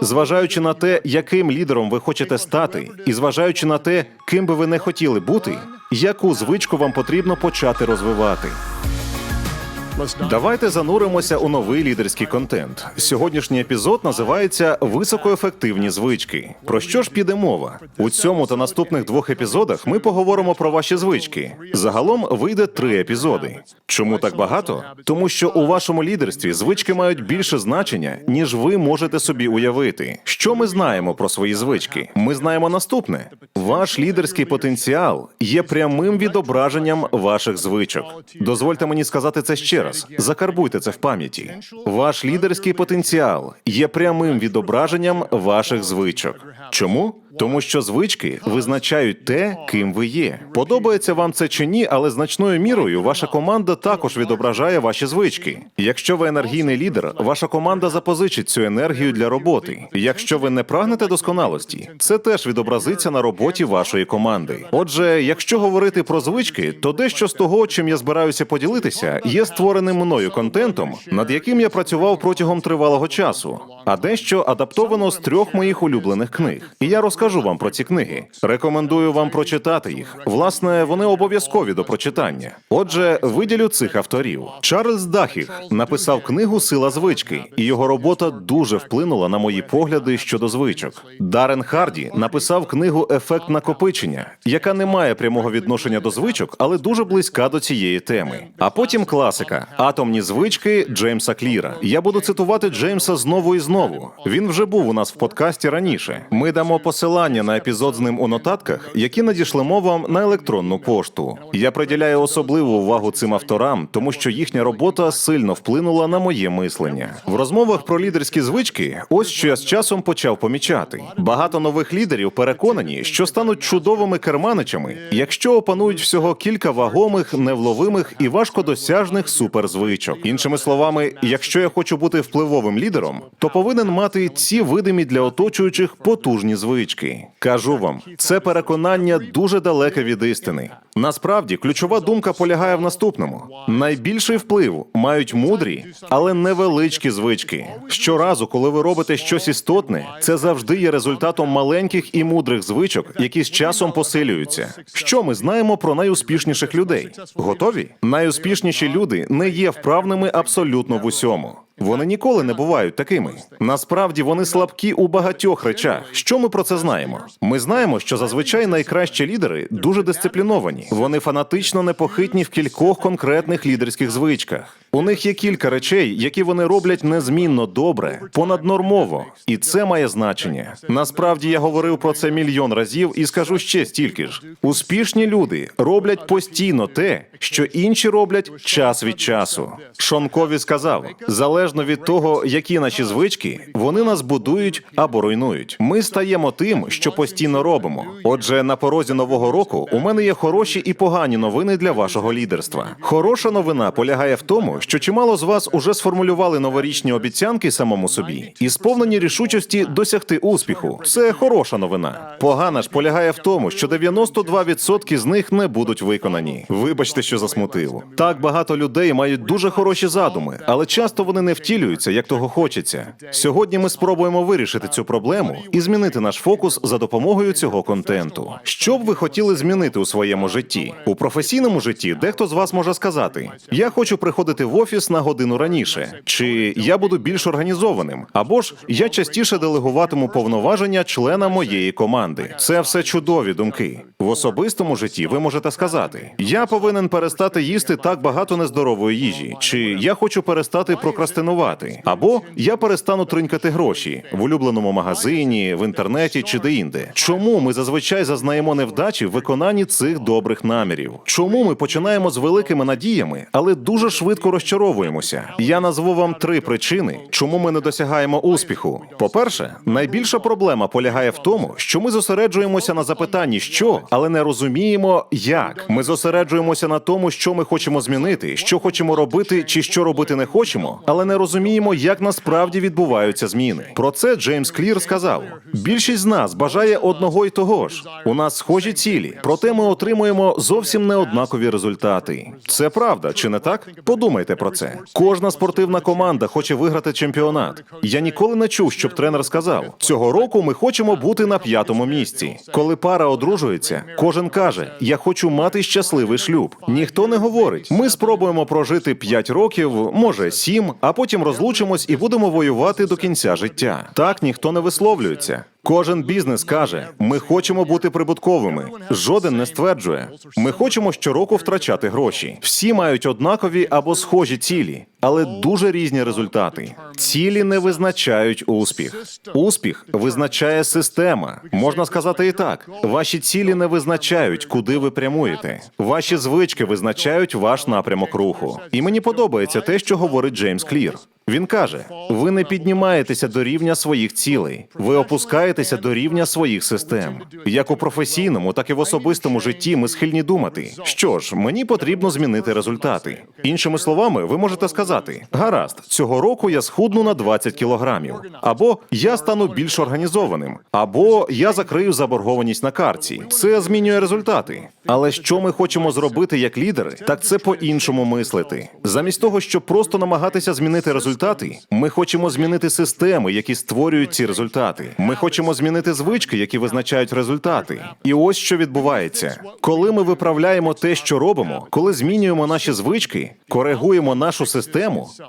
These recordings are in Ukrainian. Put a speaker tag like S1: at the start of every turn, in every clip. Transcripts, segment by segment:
S1: Зважаючи на те, яким лідером ви хочете стати, і зважаючи на те, ким би ви не хотіли бути, яку звичку вам потрібно почати розвивати. Давайте зануримося у новий лідерський контент. Сьогоднішній епізод називається Високоефективні звички. Про що ж піде мова? У цьому та наступних двох епізодах ми поговоримо про ваші звички. Загалом вийде три епізоди. Чому так багато? Тому що у вашому лідерстві звички мають більше значення, ніж ви можете собі уявити. Що ми знаємо про свої звички? Ми знаємо наступне: ваш лідерський потенціал є прямим відображенням ваших звичок. Дозвольте мені сказати це ще раз. Закарбуйте це в пам'яті. Ваш лідерський потенціал є прямим відображенням ваших звичок. Чому? Тому що звички визначають те, ким ви є. Подобається вам це чи ні, але значною мірою ваша команда також відображає ваші звички. Якщо ви енергійний лідер, ваша команда запозичить цю енергію для роботи. Якщо ви не прагнете досконалості, це теж відобразиться на роботі вашої команди. Отже, якщо говорити про звички, то дещо з того, чим я збираюся поділитися, є створеним мною контентом, над яким я працював протягом тривалого часу, а дещо адаптовано з трьох моїх улюблених книг. І я розкажу вам про ці книги. Рекомендую вам прочитати їх. Власне, вони обов'язкові до прочитання. Отже, виділю цих авторів. Чарльз Дахіх написав книгу Сила звички, і його робота дуже вплинула на мої погляди щодо звичок. Дарен Харді написав книгу Ефект накопичення, яка не має прямого відношення до звичок, але дуже близька до цієї теми. А потім класика Атомні звички Джеймса Кліра. Я буду цитувати Джеймса знову і знову. Він вже був у нас в подкасті раніше. Ми дамо посилання на епізод з ним у нотатках, які надішлемо вам на електронну пошту. Я приділяю особливу увагу цим авторам, тому що їхня робота сильно вплинула на моє мислення. В розмовах про лідерські звички, ось що я з часом почав помічати. Багато нових лідерів переконані, що стануть чудовими керманичами, якщо опанують всього кілька вагомих, невловимих і важкодосяжних суперзвичок. Іншими словами, якщо я хочу бути впливовим лідером, то повинен мати ці видимі для оточуючих потужні звички. Кажу вам, це переконання дуже далеке від істини. Насправді, ключова думка полягає в наступному: найбільший вплив мають мудрі, але невеличкі звички. Щоразу, коли ви робите щось істотне, це завжди є результатом маленьких і мудрих звичок, які з часом посилюються. Що ми знаємо про найуспішніших людей? Готові? Найуспішніші люди не є вправними абсолютно в усьому. Вони ніколи не бувають такими. Насправді вони слабкі у багатьох речах. Що ми про це знаємо? Ми знаємо, що зазвичай найкращі лідери дуже дисципліновані. Вони фанатично непохитні в кількох конкретних лідерських звичках. У них є кілька речей, які вони роблять незмінно добре, понаднормово, і це має значення. Насправді я говорив про це мільйон разів і скажу ще стільки ж: успішні люди роблять постійно те, що інші роблять час від часу. Шон Кові сказав: залежно від того, які наші звички, вони нас будують або руйнують. Ми стаємо тим, що постійно робимо. Отже, на порозі нового року у мене є хороші і погані новини для вашого лідерства. Хороша новина полягає в тому, що чимало з вас уже сформулювали новорічні обіцянки самому собі і сповнені рішучості досягти успіху. Це хороша новина. Погана ж полягає в тому, що 92% з них не будуть виконані. Вибачте, що засмутив. Так багато людей мають дуже хороші задуми, але часто вони не втілюються, як того хочеться. Сьогодні ми спробуємо вирішити цю проблему і змінити наш фокус за допомогою цього контенту. Що б ви хотіли змінити у своєму житті? У професійному житті дехто з вас може сказати: Я хочу приходити в офіс на годину раніше, чи я буду більш організованим, або ж я частіше делегуватиму повноваження члена моєї команди. Це все чудові думки. В особистому житті ви можете сказати: Я повинен перестати їсти так багато нездорової їжі, чи я хочу перестати прокрастинувати, або я перестану тринькати гроші в улюбленому магазині, в інтернеті чи де-інде. Чому ми зазвичай зазнаємо невдачі в виконанні цих добрих намірів? Чому ми починаємо з великими надіями, але дуже швидко розчаровуємося? Я назву вам три причини, чому ми не досягаємо успіху. По-перше, найбільша проблема полягає в тому, що ми зосереджуємося на запитанні, що, але не розуміємо, як. Ми зосереджуємося на тому, що ми хочемо змінити, що хочемо робити, чи що робити не хочемо, але не розуміємо, як насправді відбуваються зміни. Про це Джеймс Клір сказав: більшість з нас бажає одного й того ж. У нас схожі цілі, проте ми отримуємо зовсім неоднакові результати. Це правда, чи не так? Подумайте Подумайте про це. Кожна спортивна команда хоче виграти чемпіонат. Я ніколи не чув, щоб тренер сказав: цього року ми хочемо бути на п'ятому місці. Коли пара одружується, кожен каже: Я хочу мати щасливий шлюб. Ніхто не говорить. Ми спробуємо прожити 5 років, може 7, а потім розлучимось і будемо воювати до кінця життя. Так ніхто не висловлюється. Кожен бізнес каже: ми хочемо бути прибутковими. Жоден не стверджує. Ми хочемо щороку втрачати гроші. Всі мають однакові або схожі цілі, але дуже різні результати. Цілі не визначають успіх. Успіх визначає система. Можна сказати і так: ваші цілі не визначають, куди ви прямуєте. Ваші звички визначають ваш напрямок руху. І мені подобається те, що говорить Джеймс Клір. Він каже: ви не піднімаєтеся до рівня своїх цілей, ви опускаєтеся до рівня своїх систем. Як у професійному, так і в особистому житті ми схильні думати, що ж, мені потрібно змінити результати. Іншими словами, ви можете сказати: гаразд, цього року я схудну на 20 кілограмів, або я стану більш організованим, або я закрию заборгованість на карті. Це змінює результати. Але що ми хочемо зробити як лідери, так це по-іншому мислити. Замість того, щоб просто намагатися змінити результати, ми хочемо змінити системи, які створюють ці результати. Ми хочемо змінити звички, які визначають результати. І ось що відбувається, коли ми виправляємо те, що робимо, коли змінюємо наші звички, коригуємо нашу систему,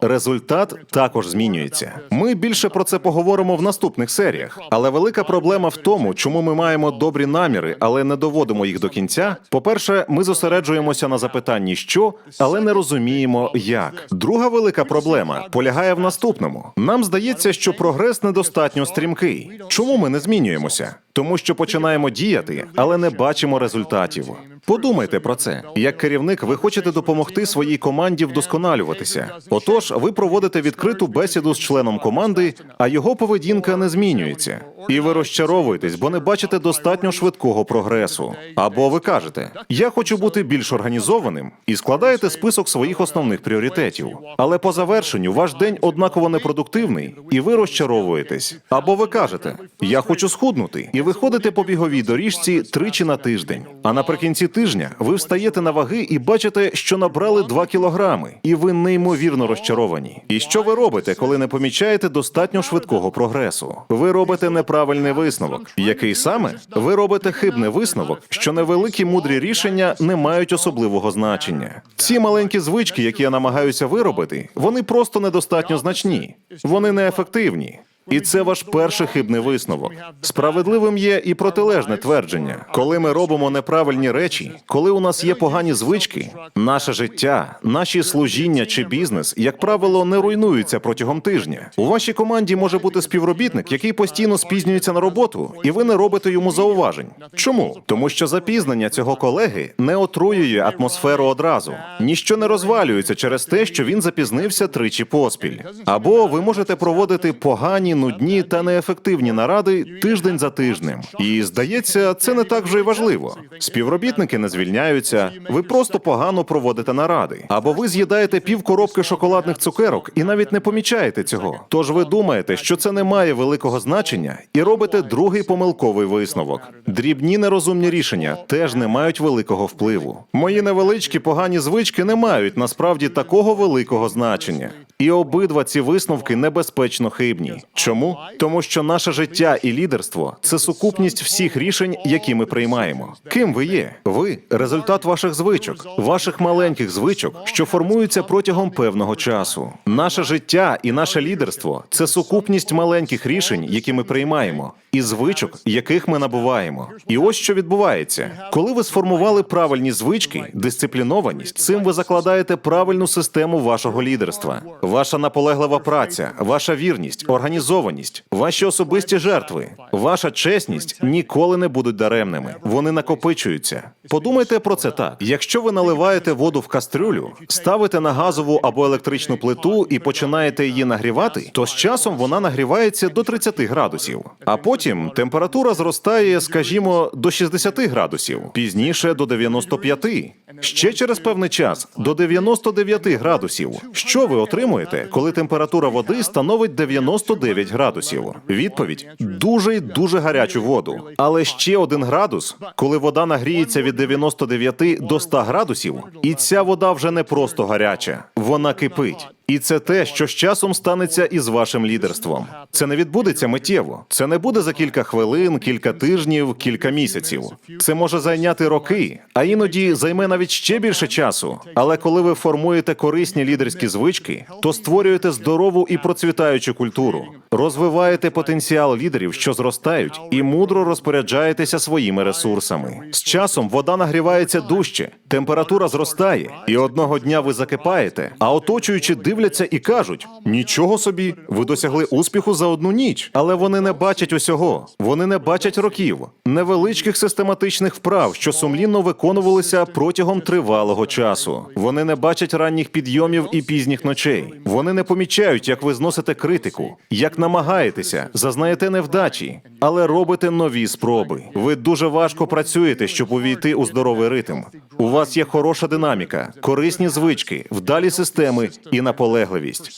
S1: результат також змінюється. Ми більше про це поговоримо в наступних серіях. Але велика проблема в тому, чому ми маємо добрі наміри, але не доводимо їх до кінця. По-перше, ми зосереджуємося на запитанні, що, але не розуміємо, як. Друга велика проблема полягає в наступному: нам здається, що прогрес недостатньо стрімкий. Чому ми не змінюємося? Тому що починаємо діяти, але не бачимо результатів. Подумайте про це. Як керівник, ви хочете допомогти своїй команді вдосконалюватися. Отож, ви проводите відкриту бесіду з членом команди, а його поведінка не змінюється. І ви розчаровуєтесь, бо не бачите достатньо швидкого прогресу. Або ви кажете, я хочу бути більш організованим і складаєте список своїх основних пріоритетів. Але по завершенню ваш день однаково непродуктивний, і ви розчаровуєтесь. Або ви кажете, я хочу схуднути, і ви ходите по біговій доріжці тричі на тиждень. А наприкінці тижня ви встаєте на ваги і бачите, що набрали 2 кілограми, і ви неймовірно розчаровані. І що ви робите, коли не помічаєте достатньо швидкого прогресу? Ви робите неправильний висновок. Який саме ви робите хибний висновок, що невеликі мудрі рішення не мають особливого значення. Ці маленькі звички, які я намагаюся виробити, вони просто недостатньо значні, вони неефективні. І це ваш перший хибний висновок. Справедливим є і протилежне твердження. Коли ми робимо неправильні речі, коли у нас є погані звички, наше життя, наші служіння чи бізнес, як правило, не руйнуються протягом тижня. У вашій команді може бути співробітник, який постійно спізнюється на роботу, і ви не робите йому зауважень. Чому? Тому що запізнення цього колеги не отруює атмосферу одразу. Ніщо не розвалюється через те, що він запізнився тричі поспіль. Або ви можете проводити погані, нудні та неефективні наради тиждень за тижнем. І здається, це не так вже й важливо. Співробітники не звільняються, ви просто погано проводите наради. Або ви з'їдаєте пів коробки шоколадних цукерок і навіть не помічаєте цього. Тож ви думаєте, що це не має великого значення, і робите другий помилковий висновок. Дрібні нерозумні рішення теж не мають великого впливу. Мої невеличкі погані звички не мають насправді такого великого значення. І обидва ці висновки небезпечно хибні. Чому? Тому що наше життя і лідерство це сукупність всіх рішень, які ми приймаємо. Ким ви є? Ви результат ваших звичок, ваших маленьких звичок, що формуються протягом певного часу. Наше життя і наше лідерство це сукупність маленьких рішень, які ми приймаємо, і звичок, яких ми набуваємо. І ось що відбувається, коли ви сформували правильні звички, дисциплінованість, цим ви закладаєте правильну систему вашого лідерства. Ваша наполеглива праця, ваша вірність, організованість, ваші особисті жертви, ваша чесність ніколи не будуть даремними. Вони накопичуються. Подумайте про це так: якщо ви наливаєте воду в кастрюлю, ставите на газову або електричну плиту і починаєте її нагрівати, то з часом вона нагрівається до 30 градусів. А потім температура зростає, скажімо, до 60 градусів, пізніше до 95. Ще через певний час до 99 градусів. Що ви отримуєте, коли температура води становить 99 градусів? Відповідь дуже й дуже гарячу воду. Але ще один градус, коли вода нагріється від 99 до 100 градусів, і ця вода вже не просто гаряча, вона кипить. І це те, що з часом станеться із вашим лідерством. Це не відбудеться миттєво. Це не буде за кілька хвилин, кілька тижнів, кілька місяців. Це може зайняти роки, а іноді займе навіть ще більше часу. Але коли ви формуєте корисні лідерські звички, то створюєте здорову і процвітаючу культуру, розвиваєте потенціал лідерів, що зростають, і мудро розпоряджаєтеся своїми ресурсами. З часом вода нагрівається дужче, температура зростає, і одного дня ви закипаєте, а оточуючи дивляться і кажуть: нічого собі, ви досягли успіху за одну ніч, але вони не бачать усього. Вони не бачать років, невеличких систематичних вправ, що сумлінно виконувалися протягом тривалого часу. Вони не бачать ранніх підйомів і пізніх ночей. Вони не помічають, як ви зносите критику, як намагаєтеся, зазнаєте невдачі, але робите нові спроби. Ви дуже важко працюєте, щоб увійти у здоровий ритм. У вас є хороша динаміка, корисні звички, вдалі системи і наполегливість.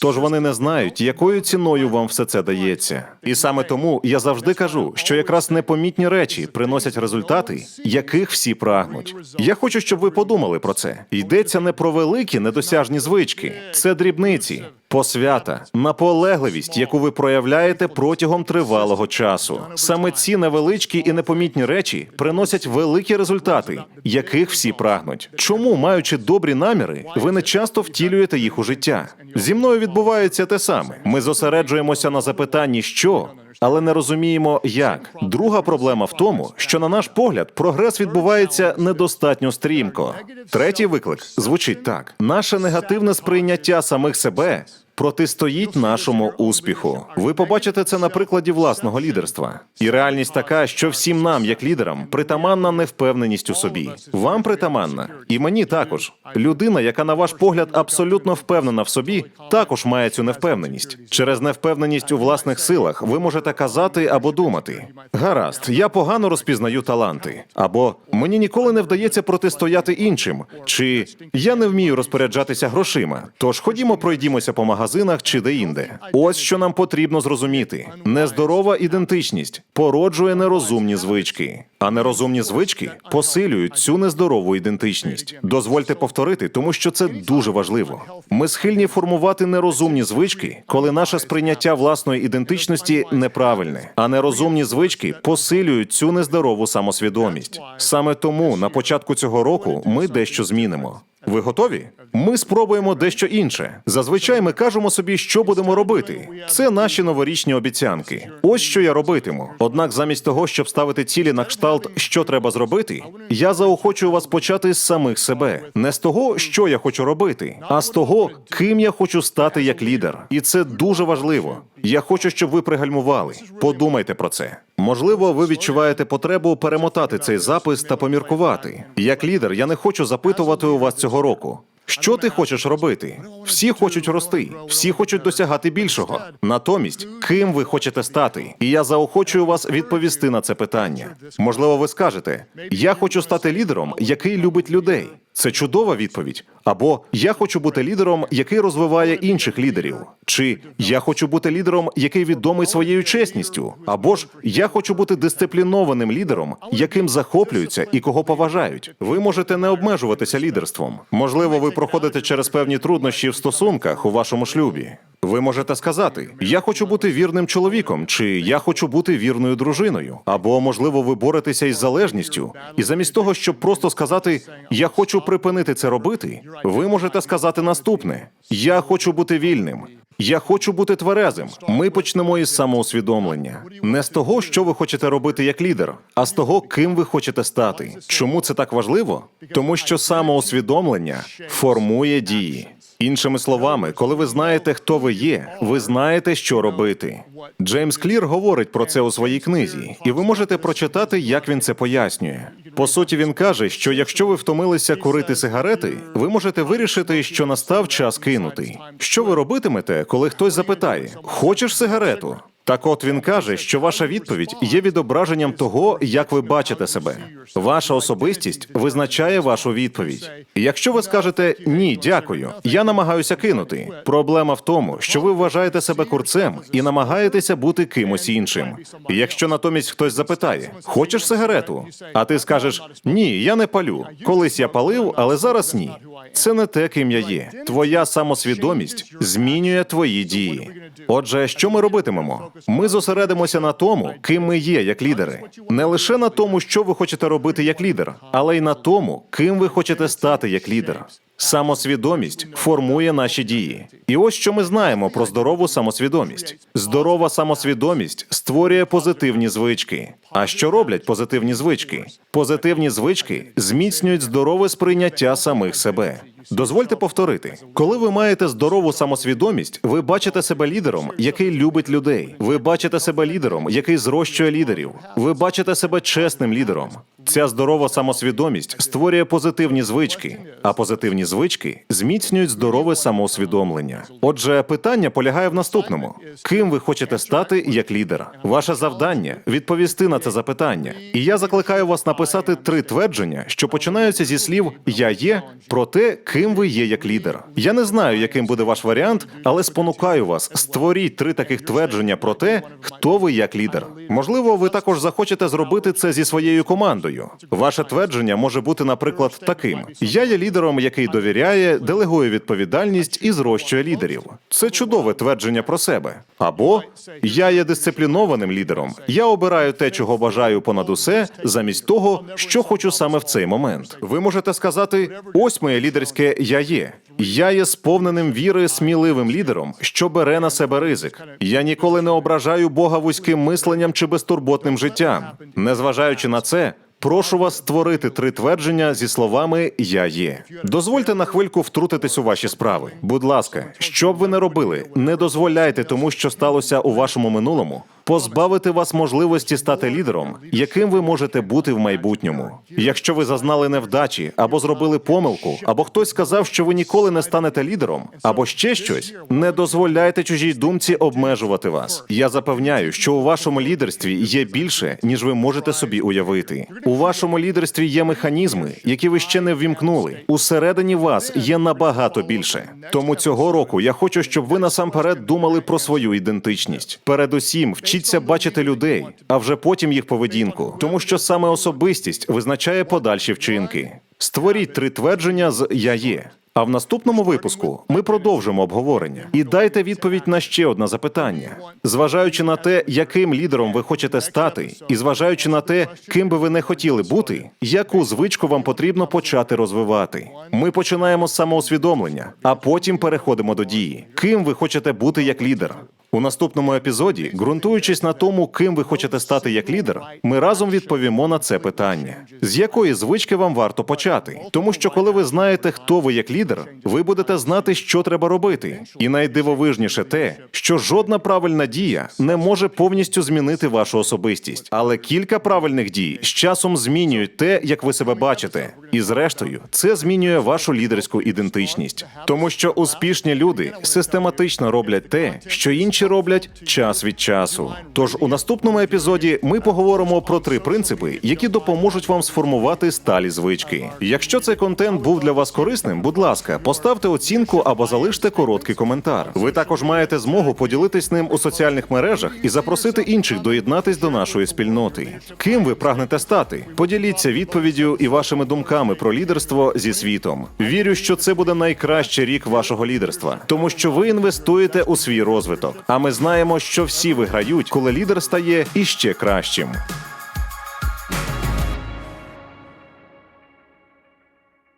S1: Тож вони не знають, якою ціною вам все це дається. І саме тому я завжди кажу, що якраз непомітні речі приносять результати, яких всі прагнуть. Я хочу, щоб ви подумали про це. Йдеться не про великі недосяжні звички, це дрібниці. Посвята, наполегливість, яку ви проявляєте протягом тривалого часу. Саме ці невеличкі і непомітні речі приносять великі результати, яких всі прагнуть. Чому, маючи добрі наміри, ви не часто втілюєте їх у життя? Зі мною відбувається те саме. Ми зосереджуємося на запитанні, що. Але не розуміємо, як. Друга проблема в тому, що на наш погляд прогрес відбувається недостатньо стрімко. Третій виклик звучить так: наше негативне сприйняття самих себе протистоїть нашому успіху. Ви побачите це на прикладі власного лідерства. І реальність така, що всім нам, як лідерам, притаманна невпевненість у собі. Вам притаманна, і мені також. Людина, яка на ваш погляд абсолютно впевнена в собі, також має цю невпевненість. Через невпевненість у власних силах ви можете казати або думати: гаразд, я погано розпізнаю таланти, або мені ніколи не вдається протистояти іншим, чи я не вмію розпоряджатися грошима. Тож ходімо, пройдімося по магазинах чи де-інде. Ось що нам потрібно зрозуміти: нездорова ідентичність породжує нерозумні звички, а нерозумні звички посилюють цю нездорову ідентичність. Дозвольте повторити, тому що це дуже важливо. Ми схильні формувати нерозумні звички, коли наше сприйняття власної ідентичності неправильне, а нерозумні звички посилюють цю нездорову самосвідомість. Саме тому на початку цього року ми дещо змінимо. Ви готові? Ми спробуємо дещо інше. Зазвичай ми кажемо собі, що будемо робити. Це наші новорічні обіцянки. Ось що я робитиму. Однак, замість того, щоб ставити цілі на кшталт, що треба зробити, я заохочую вас почати з самих себе, не з того, що я хочу робити, а з того, ким я хочу стати як лідер. І це дуже важливо. Я хочу, щоб ви пригальмували. Подумайте про це. Можливо, ви відчуваєте потребу перемотати цей запис та поміркувати. Як лідер, я не хочу запитувати у вас цього року. Що ти хочеш робити? Всі хочуть рости, всі хочуть досягати більшого. Натомість, ким ви хочете стати? І я заохочую вас відповісти на це питання. Можливо, ви скажете: я хочу стати лідером, який любить людей. Це чудова відповідь. Або я хочу бути лідером, який розвиває інших лідерів. Чи я хочу бути лідером, який відомий своєю чесністю. Або ж я хочу бути дисциплінованим лідером, яким захоплюються і кого поважають. Ви можете не обмежуватися лідерством. Можливо, ви проходите через певні труднощі в стосунках у вашому шлюбі. Ви можете сказати: Я хочу бути вірним чоловіком, чи я хочу бути вірною дружиною. Або, можливо, ви боретеся із залежністю, і замість того, щоб просто сказати Я хочу припинити це робити, ви можете сказати наступне: Я хочу бути вільним. Я хочу бути тверезим. Ми почнемо із самоусвідомлення, не з того, що ви хочете робити як лідер, а з того, ким ви хочете стати. Чому це так важливо? Тому що самоусвідомлення формує дії. Іншими словами, коли ви знаєте, хто ви є, ви знаєте, що робити. Джеймс Клір говорить про це у своїй книзі, і ви можете прочитати, як він це пояснює. По суті, він каже, що якщо ви втомилися курити сигарети, ви можете вирішити, що настав час кинути. Що ви робитимете, коли хтось запитає: Хочеш сигарету? Так от він каже, що ваша відповідь є відображенням того, як ви бачите себе. Ваша особистість визначає вашу відповідь. Якщо ви скажете ні, дякую, я намагаюся кинути. Проблема в тому, що ви вважаєте себе курцем і намагаєтеся бути кимось іншим. Якщо натомість хтось запитає, хочеш сигарету? А ти скажеш ні, я не палю. Колись я палив, але зараз ні. Це не те, ким я є. Твоя самосвідомість змінює твої дії. Отже, що ми робитимемо? Ми зосередимося на тому, ким ми є як лідери, не лише на тому, що ви хочете робити як лідер, але й на тому, ким ви хочете стати як лідер. Самосвідомість формує наші дії. І ось що ми знаємо про здорову самосвідомість. Здорова самосвідомість створює позитивні звички. А що роблять позитивні звички? Позитивні звички зміцнюють здорове сприйняття самих себе. Дозвольте повторити, коли ви маєте здорову самосвідомість, ви бачите себе лідером, який любить людей. Ви бачите себе лідером, який зрощує лідерів. Ви бачите себе чесним лідером. Ця здорова самосвідомість створює позитивні звички, а позитивні звички зміцнюють здорове самоусвідомлення. Отже, питання полягає в наступному: ким ви хочете стати як лідер? Ваше завдання відповісти на це запитання. І я закликаю вас написати три твердження, що починаються зі слів Я є про те, ким ви є як лідер. Я не знаю, яким буде ваш варіант, але спонукаю вас, створіть три таких твердження про те, хто ви як лідер. Можливо, ви також захочете зробити це зі своєю командою. Ваше твердження може бути, наприклад, таким: Я є лідером, який довіряє, делегує відповідальність і зрощує лідерів. Це чудове твердження про себе. Або я є дисциплінованим лідером. Я обираю те, чого бажаю понад усе, замість того, що хочу саме в цей момент. Ви можете сказати: ось моє лідерське я є. Я є сповненим віри сміливим лідером, що бере на себе ризик. Я ніколи не ображаю Бога вузьким мисленням чи безтурботним життям. Незважаючи на це. Прошу вас створити три твердження зі словами Я є. Дозвольте на хвильку втрутитись у ваші справи. Будь ласка, що б ви не робили, не дозволяйте тому, що сталося у вашому минулому, позбавити вас можливості стати лідером, яким ви можете бути в майбутньому. Якщо ви зазнали невдачі або зробили помилку, або хтось сказав, що ви ніколи не станете лідером, або ще щось, не дозволяйте чужій думці обмежувати вас. Я запевняю, що у вашому лідерстві є більше, ніж ви можете собі уявити. У вашому лідерстві є механізми, які ви ще не ввімкнули. Усередині вас є набагато більше. Тому цього року я хочу, щоб ви насамперед думали про свою ідентичність. Передусім, вчіться бачити людей, а вже потім їх поведінку, тому що саме особистість визначає подальші вчинки. Створіть три твердження з Я є. А в наступному випуску ми продовжимо обговорення і дайте відповідь на ще одне запитання. Зважаючи на те, яким лідером ви хочете стати, і зважаючи на те, ким би ви не хотіли бути, яку звичку вам потрібно почати розвивати. Ми починаємо з самоусвідомлення, а потім переходимо до дії. Ким ви хочете бути як лідер? У наступному епізоді, ґрунтуючись на тому, ким ви хочете стати як лідер, ми разом відповімо на це питання: з якої звички вам варто почати? Тому що, коли ви знаєте, хто ви як лідер, ви будете знати, що треба робити. І найдивовижніше те, що жодна правильна дія не може повністю змінити вашу особистість, але кілька правильних дій з часом змінюють те, як ви себе бачите. І зрештою, це змінює вашу лідерську ідентичність, тому що успішні люди систематично роблять те, що інші роблять час від часу. Тож у наступному епізоді ми поговоримо про три принципи, які допоможуть вам сформувати сталі звички. Якщо цей контент був для вас корисним, будь ласка, поставте оцінку або залиште короткий коментар. Ви також маєте змогу поділитись ним у соціальних мережах і запросити інших доєднатись до нашої спільноти. Ким ви прагнете стати? Поділіться відповіддю і вашими думками про лідерство зі світом. Вірю, що це буде найкращий рік вашого лідерства, тому що ви інвестуєте у свій розвиток. А ми знаємо, що всі виграють, коли лідер стає іще кращим.